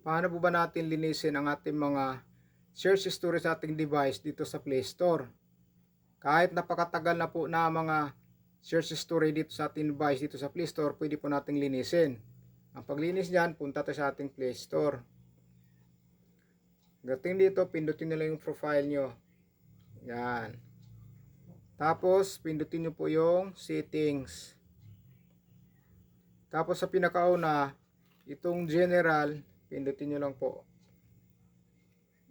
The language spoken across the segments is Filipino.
paano po ba natin linisin ang ating mga search history sa ating device dito sa Play Store? Kahit napakatagal na po na mga search history dito sa ating device dito sa Play Store, pwede po nating linisin. Ang paglinis niyan, punta tayo sa ating Play Store. Gating dito, pindutin lang yung profile nyo. Yan. Tapos, pindutin nyo po yung settings. Tapos sa pinakauna, itong general, pindutin nyo lang po.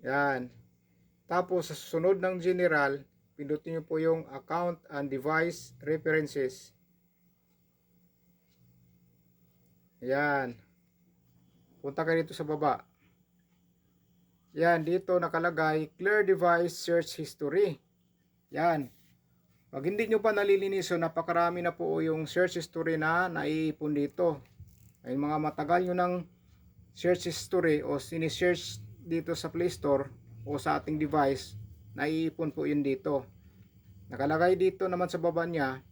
Yan. Tapos sa susunod ng general, pindutin nyo po yung account and device references. Yan. Punta kayo dito sa baba. Yan, dito nakalagay clear device search history. Yan. Pag hindi nyo pa naliliniso, napakarami na po yung search history na naiipon dito. Ay mga matagal nyo ng search history o sinisearch dito sa Play Store o sa ating device, naiipon po yun dito. Nakalagay dito naman sa baba niya,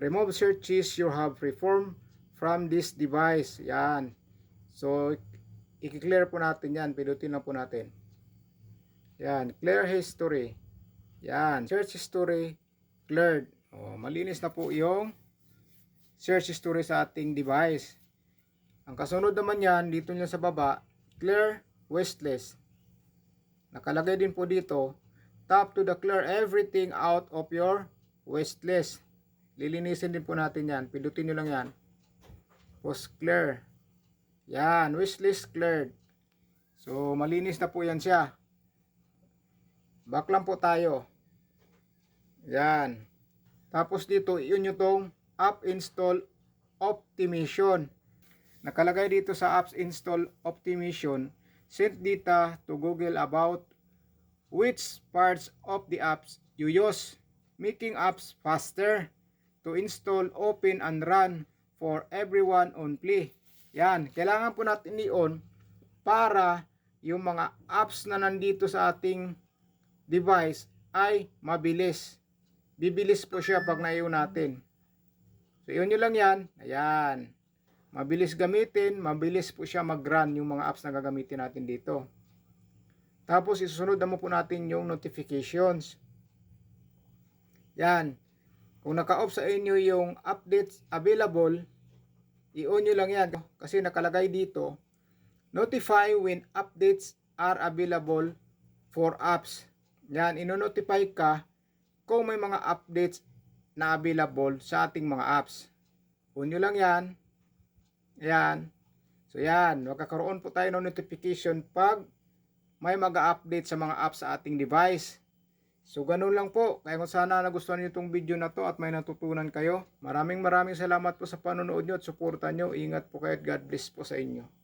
remove searches you have performed from this device. Yan. So, i-clear po natin yan. Pinutin lang po natin. Yan. Clear history. Yan. Search history cleared. O, malinis na po yung search history sa ating device. Ang kasunod naman yan, dito niya sa baba, clear wasteless. Nakalagay din po dito, tap to the clear everything out of your wasteless. Lilinisin din po natin yan. Pindutin nyo lang yan. Post clear. Yan, wishlist cleared. So, malinis na po yan siya. Back lang po tayo. Yan. Tapos dito, yun yung tong app install optimization. Nakalagay dito sa apps install optimization, send data to Google about which parts of the apps you use, making apps faster to install, open, and run for everyone on Play. Yan, kailangan po natin i-on para yung mga apps na nandito sa ating device ay mabilis. Bibilis po siya pag naiyon natin. So, yun nyo lang yan. Ayan. Mabilis gamitin, mabilis po siya mag-run yung mga apps na gagamitin natin dito. Tapos, isusunod naman po natin yung notifications. Yan. Kung naka-off sa inyo yung updates available, i-on nyo lang yan. Kasi nakalagay dito, notify when updates are available for apps. Yan, ino-notify ka kung may mga updates na available sa ating mga apps. On nyo lang yan. Yan. So yan, magkakaroon po tayo ng notification pag may mag-update sa mga apps sa ating device. So ganun lang po. Kaya kung sana nagustuhan niyo itong video na to at may natutunan kayo. Maraming maraming salamat po sa panonood nyo at suporta nyo. Ingat po kayo at God bless po sa inyo.